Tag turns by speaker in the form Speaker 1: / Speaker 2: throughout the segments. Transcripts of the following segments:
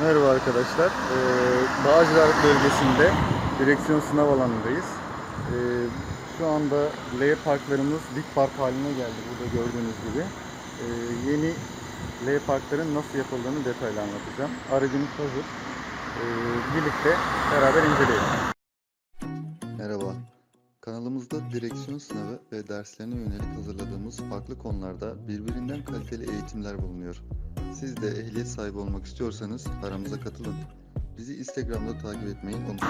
Speaker 1: Merhaba arkadaşlar. Ee, Bağcılar bölgesinde direksiyon sınav alanındayız. Ee, şu anda L parklarımız dik park haline geldi burada gördüğünüz gibi. Ee, yeni L parkların nasıl yapıldığını detaylı anlatacağım. Aracımız hazır. Ee, birlikte beraber inceleyelim.
Speaker 2: Kanalımızda direksiyon sınavı ve derslerine yönelik hazırladığımız farklı konularda birbirinden kaliteli eğitimler bulunuyor. Siz de ehliyet sahibi olmak istiyorsanız aramıza katılın. Bizi Instagram'da takip etmeyi unutmayın.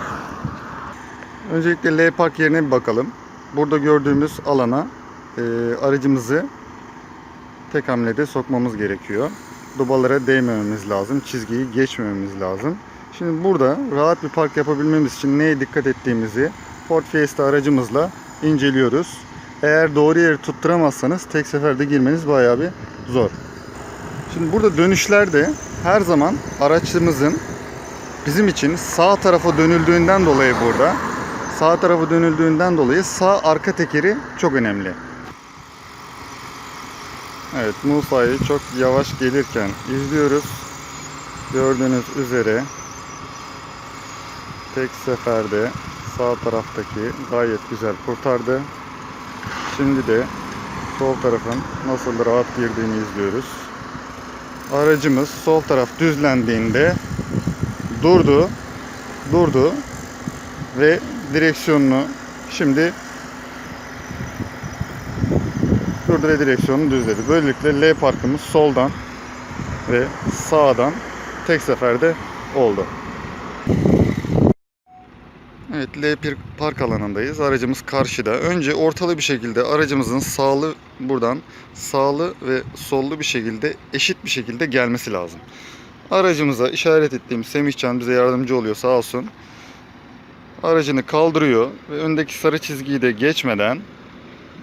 Speaker 1: Öncelikle L park yerine bir bakalım. Burada gördüğümüz alana e, aracımızı tek hamlede sokmamız gerekiyor. Dubalara değmememiz lazım. Çizgiyi geçmememiz lazım. Şimdi burada rahat bir park yapabilmemiz için neye dikkat ettiğimizi Ford Fiesta aracımızla inceliyoruz. Eğer doğru yeri tutturamazsanız tek seferde girmeniz bayağı bir zor. Şimdi burada dönüşlerde her zaman araçımızın bizim için sağ tarafa dönüldüğünden dolayı burada sağ tarafa dönüldüğünden dolayı sağ arka tekeri çok önemli. Evet Musa'yı çok yavaş gelirken izliyoruz. Gördüğünüz üzere tek seferde sağ taraftaki gayet güzel kurtardı. Şimdi de sol tarafın nasıl rahat girdiğini izliyoruz. Aracımız sol taraf düzlendiğinde durdu. Durdu ve direksiyonunu şimdi durdu ve direksiyonunu düzledi. Böylelikle L parkımız soldan ve sağdan tek seferde oldu. Evet L1 park alanındayız. Aracımız karşıda. Önce ortalı bir şekilde aracımızın sağlı buradan sağlı ve sollu bir şekilde eşit bir şekilde gelmesi lazım. Aracımıza işaret ettiğim Semihcan bize yardımcı oluyor sağ olsun. Aracını kaldırıyor ve öndeki sarı çizgiyi de geçmeden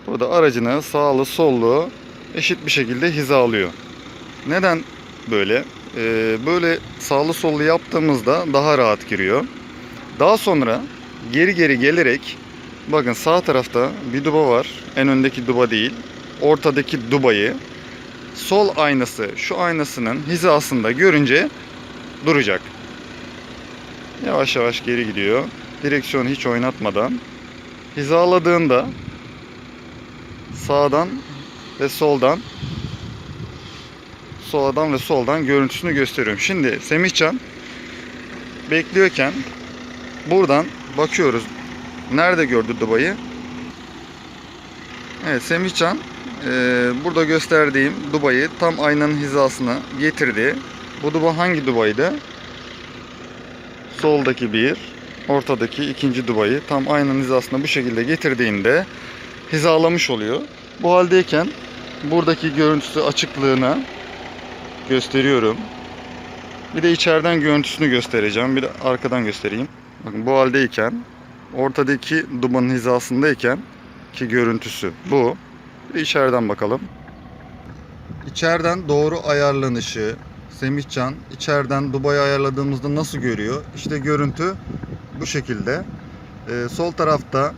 Speaker 1: burada aracını sağlı sollu eşit bir şekilde hizalıyor. Neden böyle? Ee, böyle sağlı sollu yaptığımızda daha rahat giriyor. Daha sonra geri geri gelerek bakın sağ tarafta bir duba var. En öndeki duba değil. Ortadaki dubayı sol aynası şu aynasının hizasında görünce duracak. Yavaş yavaş geri gidiyor. Direksiyonu hiç oynatmadan hizaladığında sağdan ve soldan sağdan ve soldan görüntüsünü gösteriyorum. Şimdi Semihcan bekliyorken buradan bakıyoruz. Nerede gördü Dubai'yi? Evet Semihcan e, burada gösterdiğim Dubai'yi tam aynanın hizasına getirdi. Bu Dubai hangi Dubai'de? Soldaki bir, ortadaki ikinci Dubai'yi tam aynanın hizasına bu şekilde getirdiğinde hizalamış oluyor. Bu haldeyken buradaki görüntüsü açıklığına gösteriyorum. Bir de içeriden görüntüsünü göstereceğim. Bir de arkadan göstereyim. Bakın bu haldeyken ortadaki dumanın hizasındayken ki görüntüsü bu. Bir de içeriden bakalım. İçeriden doğru ayarlanışı Semihcan içeriden Dubai'yi ayarladığımızda nasıl görüyor? İşte görüntü bu şekilde. Ee, sol tarafta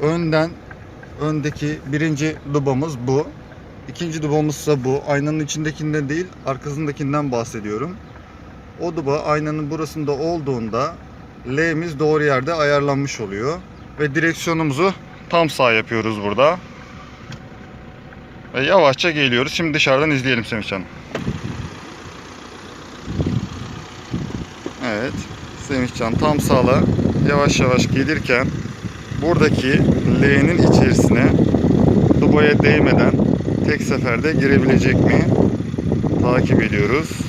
Speaker 1: önden öndeki birinci dubamız bu. İkinci dubamızsa bu. Aynanın içindekinden değil, arkasındakinden bahsediyorum. O duba aynanın burasında olduğunda L'miz doğru yerde ayarlanmış oluyor. Ve direksiyonumuzu tam sağ yapıyoruz burada. Ve yavaşça geliyoruz. Şimdi dışarıdan izleyelim Semihcan. Evet. Semihcan tam sağla yavaş yavaş gelirken buradaki L'nin içerisine dubaya değmeden tek seferde girebilecek mi? Takip ediyoruz.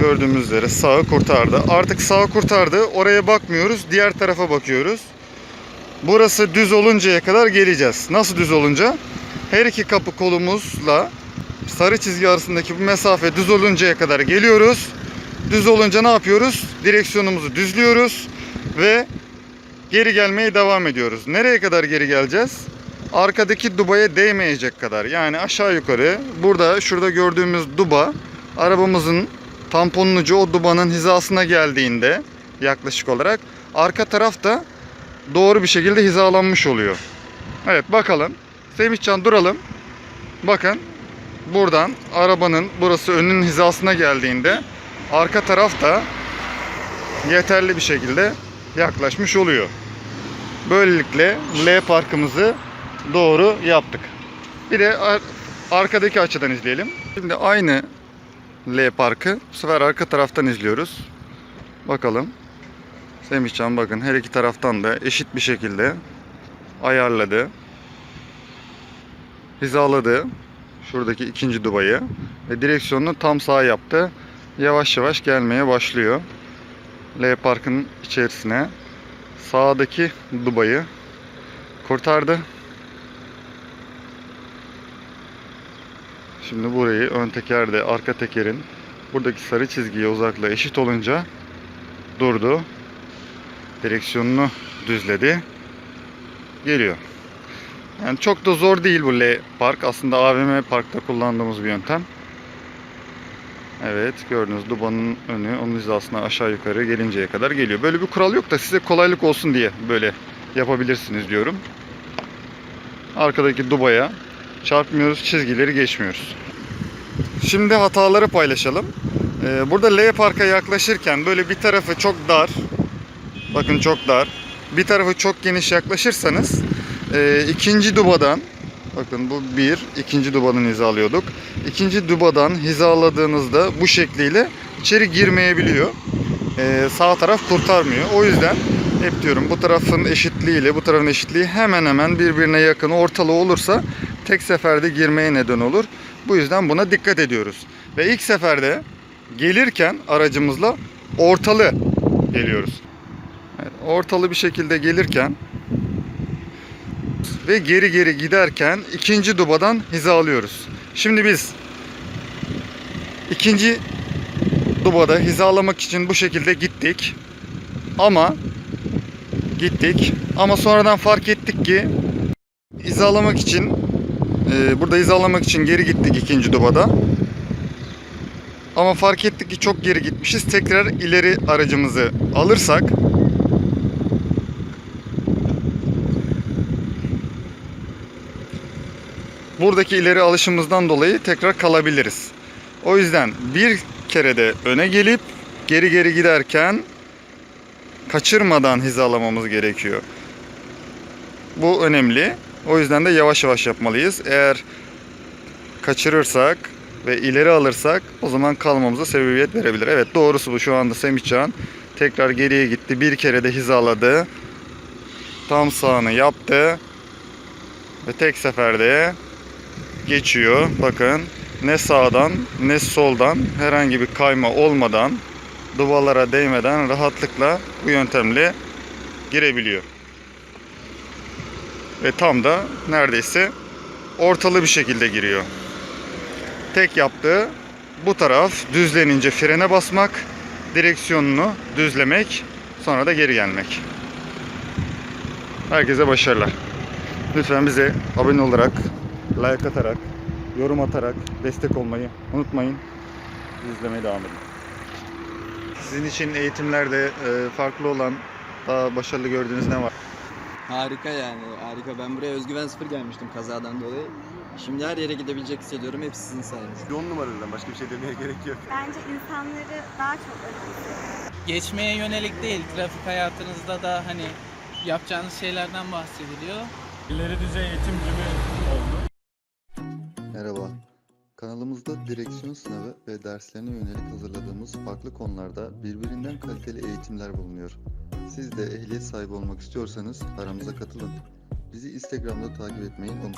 Speaker 1: Gördüğümüz üzere sağı kurtardı. Artık sağı kurtardı. Oraya bakmıyoruz. Diğer tarafa bakıyoruz. Burası düz oluncaya kadar geleceğiz. Nasıl düz olunca? Her iki kapı kolumuzla sarı çizgi arasındaki bu mesafe düz oluncaya kadar geliyoruz. Düz olunca ne yapıyoruz? Direksiyonumuzu düzlüyoruz ve geri gelmeye devam ediyoruz. Nereye kadar geri geleceğiz? Arkadaki dubaya değmeyecek kadar. Yani aşağı yukarı burada şurada gördüğümüz duba arabamızın tamponun ucu o dubanın hizasına geldiğinde yaklaşık olarak arka taraf da doğru bir şekilde hizalanmış oluyor. Evet bakalım. Semihcan duralım. Bakın buradan arabanın burası önünün hizasına geldiğinde arka taraf da yeterli bir şekilde yaklaşmış oluyor. Böylelikle L parkımızı doğru yaptık. Bir de ar- arkadaki açıdan izleyelim. Şimdi aynı L parkı bu sefer arka taraftan izliyoruz. Bakalım. Semihcan bakın her iki taraftan da eşit bir şekilde ayarladı. Hizaladı. Şuradaki ikinci dubayı. Ve direksiyonunu tam sağ yaptı. Yavaş yavaş gelmeye başlıyor. L parkın içerisine sağdaki dubayı kurtardı. Şimdi burayı ön tekerde arka tekerin buradaki sarı çizgiye uzaklığı eşit olunca durdu. Direksiyonunu düzledi. Geliyor. Yani çok da zor değil bu L park. Aslında AVM parkta kullandığımız bir yöntem. Evet gördüğünüz dubanın önü onun hizasına aşağı yukarı gelinceye kadar geliyor. Böyle bir kural yok da size kolaylık olsun diye böyle yapabilirsiniz diyorum. Arkadaki dubaya çarpmıyoruz, çizgileri geçmiyoruz. Şimdi hataları paylaşalım. Ee, burada L parka yaklaşırken böyle bir tarafı çok dar. Bakın çok dar. Bir tarafı çok geniş yaklaşırsanız e, ikinci dubadan bakın bu bir ikinci dubadan hizalıyorduk. İkinci dubadan hizaladığınızda bu şekliyle içeri girmeyebiliyor. Ee, sağ taraf kurtarmıyor. O yüzden hep diyorum bu tarafın eşitliğiyle bu tarafın eşitliği hemen hemen birbirine yakın ortalığı olursa tek seferde girmeye neden olur. Bu yüzden buna dikkat ediyoruz. Ve ilk seferde gelirken aracımızla ortalı geliyoruz. Ortalı bir şekilde gelirken ve geri geri giderken ikinci dubadan hizalıyoruz. Şimdi biz ikinci dubada hizalamak için bu şekilde gittik. Ama gittik ama sonradan fark ettik ki hizalamak için e, burada hizalamak için geri gittik ikinci dubada. Ama fark ettik ki çok geri gitmişiz. Tekrar ileri aracımızı alırsak buradaki ileri alışımızdan dolayı tekrar kalabiliriz. O yüzden bir kere de öne gelip geri geri giderken kaçırmadan hizalamamız gerekiyor. Bu önemli. O yüzden de yavaş yavaş yapmalıyız. Eğer kaçırırsak ve ileri alırsak o zaman kalmamıza sebebiyet verebilir. Evet doğrusu bu şu anda Semihcan tekrar geriye gitti. Bir kere de hizaladı. Tam sağını yaptı. Ve tek seferde geçiyor. Bakın ne sağdan ne soldan herhangi bir kayma olmadan duvalara değmeden rahatlıkla bu yöntemle girebiliyor. Ve tam da neredeyse ortalı bir şekilde giriyor. Tek yaptığı bu taraf düzlenince frene basmak, direksiyonunu düzlemek, sonra da geri gelmek. Herkese başarılar. Lütfen bize abone olarak, like atarak, yorum atarak destek olmayı unutmayın. İzlemeye devam edin. Sizin için eğitimlerde e, farklı olan, daha başarılı gördüğünüz ne var?
Speaker 3: Harika yani harika. Ben buraya özgüven sıfır gelmiştim kazadan dolayı. Şimdi her yere gidebilecek hissediyorum. Hepsi sizin sayenizde.
Speaker 4: 10 numaradan başka bir şey demeye gerek yok.
Speaker 5: Bence insanları daha çok önemsiyor.
Speaker 6: geçmeye yönelik değil, trafik hayatınızda da hani yapacağınız şeylerden bahsediliyor.
Speaker 7: İleri düzey eğitim günü oldu.
Speaker 2: Kanalımızda direksiyon sınavı ve derslerine yönelik hazırladığımız farklı konularda birbirinden kaliteli eğitimler bulunuyor. Siz de ehliyet sahibi olmak istiyorsanız aramıza katılın. Bizi Instagram'da takip etmeyi unutmayın.